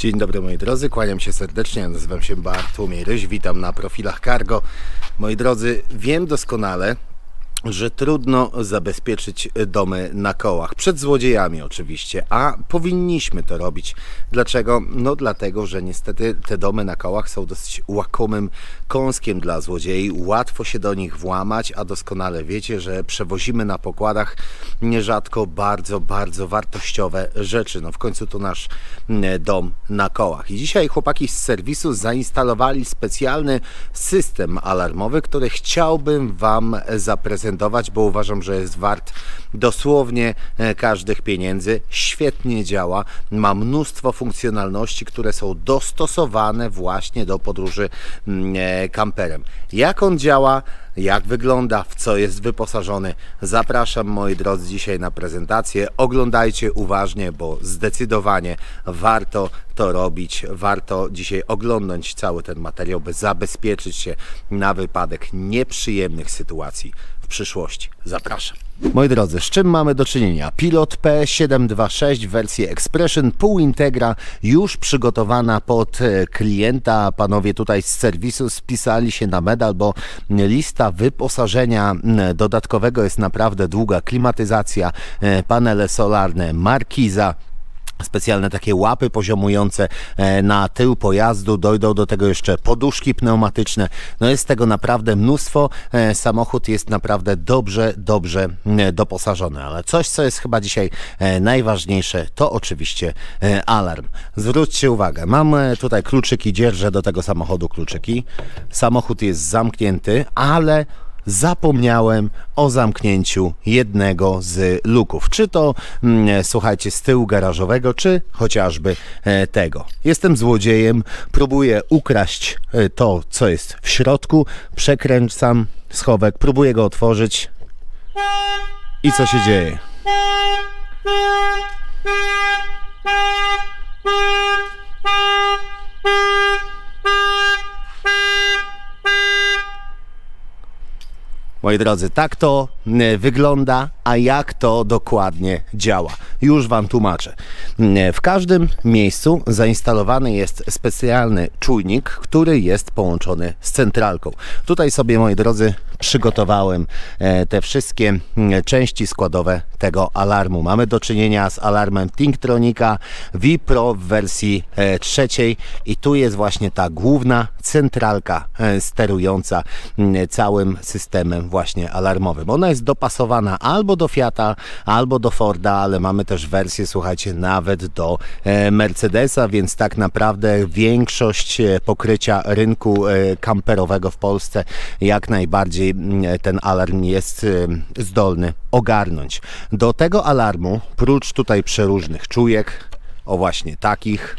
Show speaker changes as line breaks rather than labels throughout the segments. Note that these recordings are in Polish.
Dzień dobry moi drodzy, kłaniam się serdecznie, nazywam się Bartłomiej Ryś, witam na profilach Cargo. Moi drodzy, wiem doskonale, że trudno zabezpieczyć domy na kołach, przed złodziejami oczywiście, a powinniśmy to robić. Dlaczego? No dlatego, że niestety te domy na kołach są dosyć łakomym kąskiem dla złodziei, łatwo się do nich włamać, a doskonale wiecie, że przewozimy na pokładach nierzadko bardzo, bardzo wartościowe rzeczy. No w końcu to nasz mm, dom na kołach. I dzisiaj chłopaki z serwisu zainstalowali specjalny system alarmowy, który chciałbym Wam zaprezentować, bo uważam, że jest wart dosłownie e, każdych pieniędzy. Świetnie działa, ma mnóstwo funkcjonalności, które są dostosowane właśnie do podróży mm, e, kamperem. Jak on działa? jak wygląda, w co jest wyposażony. Zapraszam moi drodzy dzisiaj na prezentację. Oglądajcie uważnie, bo zdecydowanie warto to robić. Warto dzisiaj oglądać cały ten materiał, by zabezpieczyć się na wypadek nieprzyjemnych sytuacji przyszłości. Zapraszam. Moi drodzy, z czym mamy do czynienia? Pilot P726 w wersji Expression, półintegra, już przygotowana pod e, klienta. Panowie tutaj z serwisu spisali się na medal, bo lista wyposażenia dodatkowego jest naprawdę długa. Klimatyzacja, e, panele solarne, markiza, specjalne takie łapy poziomujące e, na tył pojazdu, dojdą do tego jeszcze poduszki pneumatyczne. No jest tego naprawdę mnóstwo. E, Samochód jest naprawdę dobrze, dobrze m, doposażony, ale coś, co jest chyba dzisiaj e, najważniejsze, to oczywiście e, alarm. Zwróćcie uwagę, mam e, tutaj kluczyki, dzierżę do tego samochodu kluczyki. Samochód jest zamknięty, ale zapomniałem o zamknięciu jednego z luków. Czy to, mm, słuchajcie, z tyłu garażowego, czy chociażby e, tego. Jestem złodziejem, próbuję ukraść e, to, co jest w środku, przekręcam schowek, próbuję go otworzyć. I co się dzieje? Moi drodzy, tak to e, wygląda, a jak to dokładnie działa. Już Wam tłumaczę. E, W każdym miejscu zainstalowany jest specjalny czujnik, który jest połączony z centralką. Tutaj sobie, moi drodzy, przygotowałem e, te wszystkie mm, części składowe tego alarmu. Mamy do czynienia z alarmem Tinktronika V-Pro w wersji e, trzeciej i tu jest właśnie ta główna centralka sterująca mm, całym systemem właśnie alarmowym. Ona jest dopasowana albo Fiata, albo do Forda, ale mamy też wersję, słuchajcie, nawet do e, Mercedesa, więc tak naprawdę większość e, pokrycia rynku e, kamperowego w Polsce jak najbardziej mm, ten alarm jest zdolny ogarnąć. Do tego alarmu, prócz tutaj przeróżnych czujek, o właśnie takich,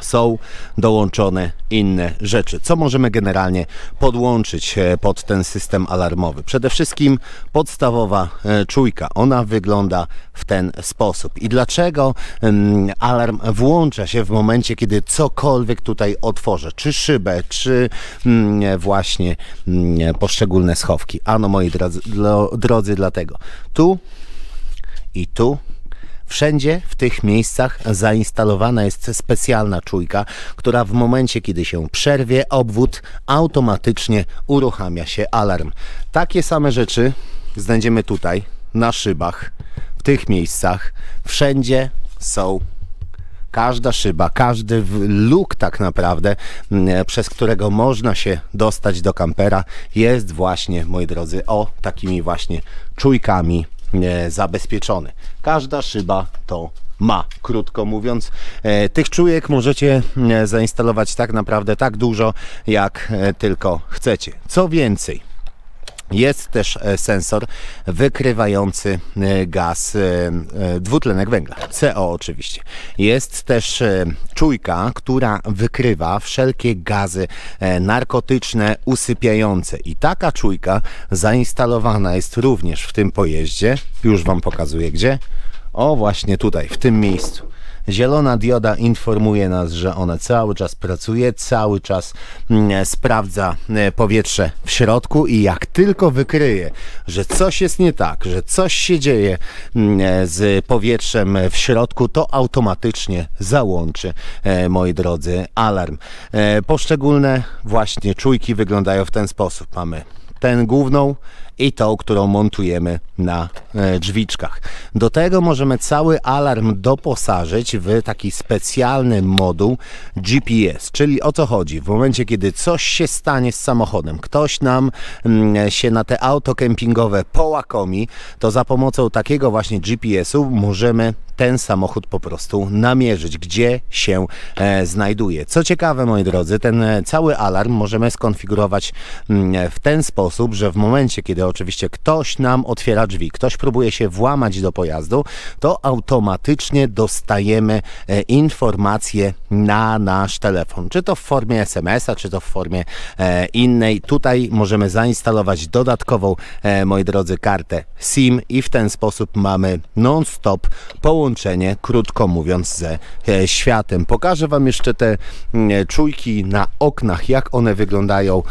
są dołączone inne rzeczy. Co możemy generalnie podłączyć e, pod ten system alarmowy? Przede wszystkim podstawowa e, czujka. Ona wygląda w ten sposób. I dlaczego alarm włącza się w momencie, kiedy cokolwiek tutaj otworzę? Czy szybę, czy mm, właśnie mm, poszczególne schowki? Ano moi drodzy, drodzy dlatego. Tu i tu Wszędzie w tych miejscach zainstalowana jest specjalna czujka, która w momencie, kiedy się przerwie obwód, automatycznie uruchamia się alarm. Takie same rzeczy znajdziemy tutaj, na szybach, w tych miejscach. Wszędzie są każda szyba, każdy luk tak naprawdę, przez którego można się dostać do kampera, jest właśnie, moi drodzy, o takimi właśnie czujkami zabezpieczony. Każda szyba to ma, krótko mówiąc. E, Tych czujek możecie e, zainstalować tak naprawdę tak dużo, jak e, tylko chcecie. Co więcej, jest też e, sensor wykrywający e, gaz, e, dwutlenek węgla, CO oczywiście. Jest też czujka, która wykrywa wszelkie gazy narkotyczne, usypiające. I taka czujka zainstalowana jest również w tym pojeździe. Już Wam pokazuję gdzie. O, właśnie tutaj, w tym miejscu. Zielona dioda informuje nas, że ona cały czas pracuje, cały czas mm, sprawdza e, powietrze w środku i jak tylko wykryje, że coś jest nie tak, że coś się dzieje mm, e, z powietrzem w środku, to automatycznie załączy, e, moi drodzy, alarm. Poszczególne właśnie czujki wyglądają w ten sposób. Mamy tę główną i tą, którą montujemy na drzwiczkach. Do tego możemy cały alarm doposażyć w taki specjalny moduł GPS, czyli o co chodzi? W momencie, kiedy coś się stanie z samochodem, ktoś nam mm, się na te auto kempingowe połakomi, to za pomocą takiego właśnie GPS-u możemy ten samochód po prostu namierzyć, gdzie się e, znajduje. Co ciekawe, moi drodzy, ten e, cały alarm możemy skonfigurować mm, w ten sposób, że w momencie, kiedy oczywiście ktoś nam otwiera drzwi, ktoś się włamać do pojazdu, to automatycznie dostajemy e, informację na nasz telefon. Czy to w formie SMS-a, czy to w formie e, innej. Tutaj możemy zainstalować dodatkową, e, moi drodzy, kartę SIM i w ten sposób mamy non-stop połączenie, krótko mówiąc, ze światem. Pokażę Wam jeszcze te mm, czujki na oknach, jak one wyglądają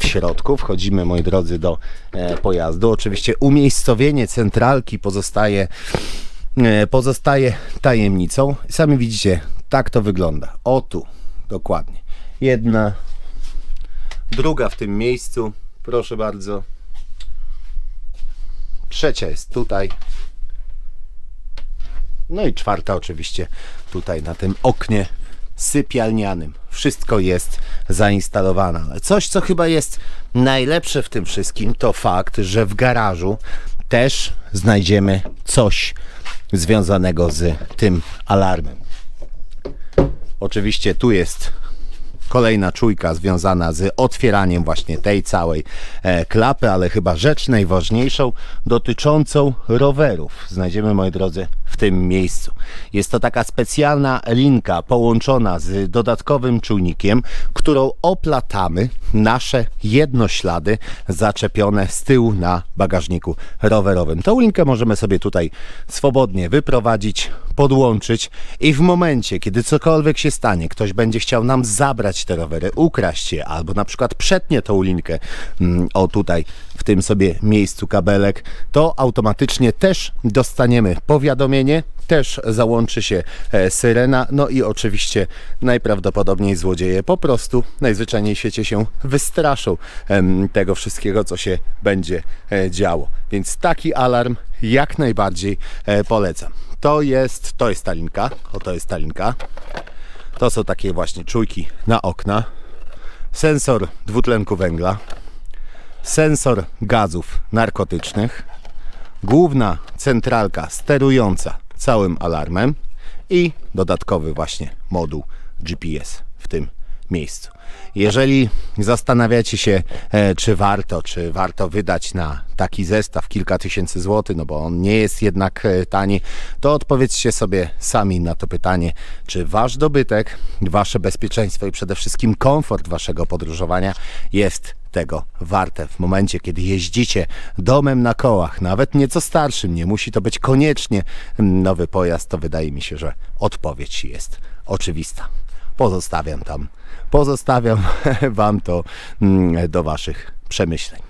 w środku. Wchodzimy, moi drodzy, do pojazdu. Oczywiście umiejscowienie centralki pozostaje e, pozostaje tajemnicą. Sami widzicie, tak to wygląda. O tu, dokładnie. Jedna, druga w tym miejscu, proszę bardzo. Trzecia jest tutaj. No i czwarta oczywiście tutaj na tym oknie sypialnianym. Wszystko jest zainstalowane. Coś, co chyba jest najlepsze w tym wszystkim, to fakt, że w garażu też znajdziemy coś związanego z tym alarmem. Oczywiście tu jest kolejna czujka związana z otwieraniem właśnie tej całej e, klapy, ale chyba rzecz najważniejszą dotyczącą rowerów. Znajdziemy, moi drodzy, tym miejscu. Jest to taka specjalna linka połączona z dodatkowym czujnikiem, którą oplatamy nasze jednoślady zaczepione z tyłu na bagażniku rowerowym. Tą linkę możemy sobie tutaj swobodnie wyprowadzić, podłączyć i w momencie, kiedy cokolwiek się stanie, ktoś będzie chciał nam zabrać te rowery, ukraść je, albo na przykład przetnie tą linkę, mm, o tutaj, w tym sobie miejscu kabelek, to automatycznie też dostaniemy powiadomienie, też załączy się e, syrena, no i oczywiście najprawdopodobniej złodzieje po prostu najzwyczajniej w świecie się wystraszą tego wszystkiego, co się będzie e, działo. Więc taki alarm jak najbardziej e, polecam. To jest, to jest ta linka, o to jest ta linka. To są takie właśnie czujki na okna. Sensor dwutlenku węgla. Sensor gazów narkotycznych. Główna centralka sterująca całym alarmem i dodatkowy właśnie moduł GPS w tym miejscu. Jeżeli zastanawiacie się, e, czy warto, czy warto wydać na taki zestaw kilka tysięcy złotych, no bo on nie jest jednak e, tani, to odpowiedzcie sobie sami na to pytanie, czy wasz dobytek, wasze bezpieczeństwo i przede wszystkim komfort waszego podróżowania jest tego warte. W momencie, kiedy jeździcie domem na kołach, nawet nieco starszym, nie musi to być koniecznie nowy pojazd, to wydaje mi się, że odpowiedź jest oczywista. Pozostawiam tam, pozostawiam Wam to mm, do Waszych przemyśleń.